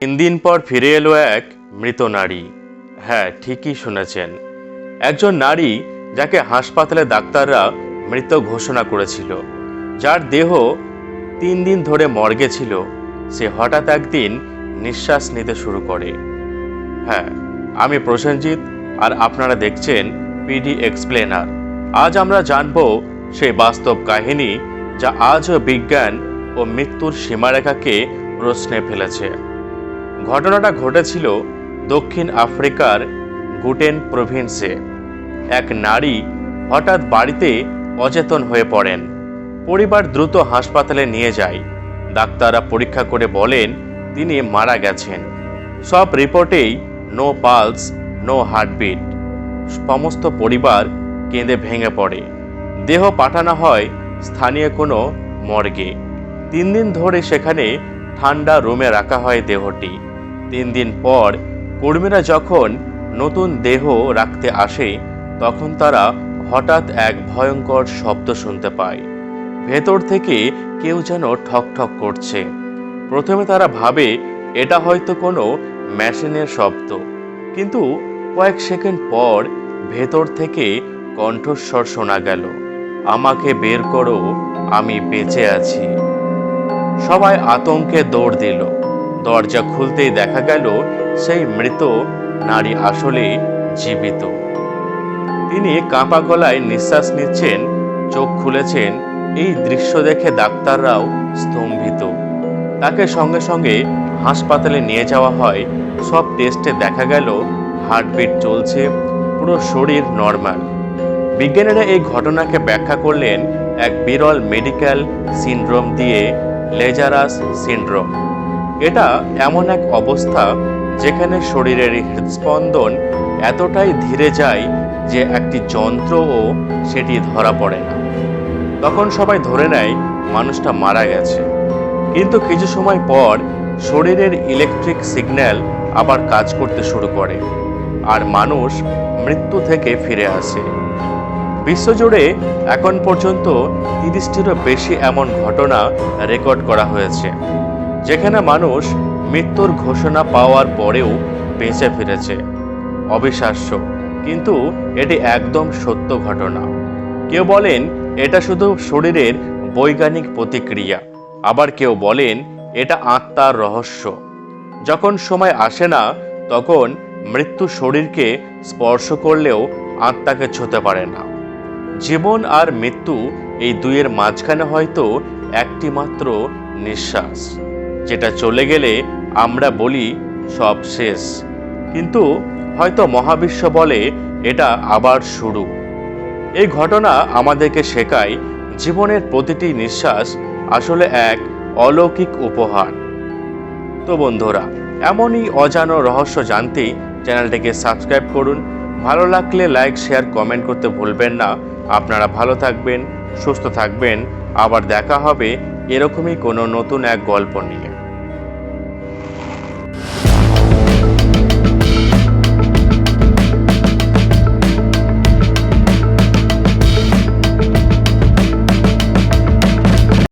তিন দিন পর ফিরে এলো এক মৃত নারী। হ্যাঁ ঠিকই শুনেছেন। একজন নারী যাকে হাসপাতালে ডাক্তাররা মৃত ঘোষণা করেছিল। যার দেহ তিন দিন ধরে মর্গে ছিল। সে হঠাৎ একদিন নিঃশ্বাস নিতে শুরু করে। হ্যাঁ আমি প্রসেনজিৎ আর আপনারা দেখছেন পিডি এক্সপ্লেনার। আজ আমরা জানব সেই বাস্তব কাহিনী যা আজও বিজ্ঞান ও মৃত্যুর সীমারেখাকে প্রশ্নে ফেলেছে। ঘটনাটা ঘটেছিল দক্ষিণ আফ্রিকার গুটেন প্রভিন্সে এক নারী হঠাৎ বাড়িতে অচেতন হয়ে পড়েন। পরিবার দ্রুত হাসপাতালে নিয়ে যায়। ডাক্তাররা পরীক্ষা করে বলেন, তিনি মারা গেছেন। সব রিপোর্টেই নো পালস, নো হার্টবিট। সমস্ত পরিবার কেঁদে ভেঙে পড়ে। দেহ পাঠানো হয় স্থানীয় কোনো মর্গে। তিন দিন ধরে সেখানে ঠান্ডা রুমে রাখা হয় দেহটি। তিন দিন পর কর্মীরা যখন নতুন দেহ রাখতে আসে, তখন তারা হঠাৎ এক ভয়ঙ্কর শব্দ শুনতে পায়। ভেতর থেকে কেউ যেন ঠক ঠক করছে। প্রথমে তারা ভাবে, এটা হয়তো কোনো মেশিনের শব্দ। কিন্তু কয়েক সেকেন্ড পর ভেতর থেকে কণ্ঠস্বর শোনা গেল, আমাকে বের করো, আমি বেঁচে আছি। সবাই আতঙ্কে দৌড় দিল। দরজা খুলতেই দেখা গেল সেই মৃত নারী আসলে জীবিত। তিনি কাঁপা গলায় নিঃশ্বাস নিচ্ছেন, চোখ খুলেছেন। এই দৃশ্য দেখে ডাক্তাররাও স্তম্ভিত। তাকে সঙ্গে সঙ্গে হাসপাতালে নিয়ে যাওয়া হয়। সব টেস্টে দেখা গেল হার্টবিট চলছে, পুরো শরীর নর্মাল। বিজ্ঞানীরা এই ঘটনাকে ব্যাখ্যা করলেন এক বিরল মেডিকেল সিনড্রোম দিয়ে লেজারাস সিনড্রোম। এটা এমন এক অবস্থা যেখানে শরীরের হৃদস্পন্দন এতটাই ধীরে যায় যে একটি যন্ত্রও সেটি ধরা পড়ে না। তখন সবাই ধরে নেয় মানুষটা মারা গেছে। কিন্তু কিছু সময় পর শরীরের ইলেকট্রিক সিগন্যাল আবার কাজ করতে শুরু করে আর মানুষ মৃত্যু থেকে ফিরে আসে। বিশ্বজুড়ে এখন পর্যন্ত তিরিশটিরও বেশি এমন ঘটনা রেকর্ড করা হয়েছে। যেখানে মানুষ মৃত্যুর ঘোষণা পাওয়ার পরেও বেঁচে ফিরেছে। অবিশ্বাস্য। কিন্তু এটি একদম সত্য ঘটনা। কেউ বলেন এটা শুধু শরীরের বৈজ্ঞানিক প্রতিক্রিয়া। আবার কেউ বলেন এটা আত্মার রহস্য। যখন সময় আসে না, তখন মৃত্যু শরীরকে স্পর্শ করলেও আত্মাকে ছুতে পারে না। জীবন আর মৃত্যু এই দুইয়ের মাঝখানে হয়তো একটি মাত্র নিঃশ্বাস। যেটা চলে গেলে আমরা বলি সব শেষ। কিন্তু হয়তো মহাবিশ্ব বলে এটা আবার শুরু। এই ঘটনা আমাদেরকে শেখায় জীবনের প্রতিটি নিঃশ্বাস আসলে এক অলৌকিক উপহার। তো বন্ধুরা, এমনই অজানো রহস্য জানতে চ্যানেলটিকে সাবস্ক্রাইব করুন। ভালো লাগলে লাইক, শেয়ার, কমেন্ট করতে ভুলবেন না। আপনারা ভালো থাকবেন, সুস্থ থাকবেন। আবার দেখা হবে এরকমই কোনো নতুন এক গল্প নিয়ে।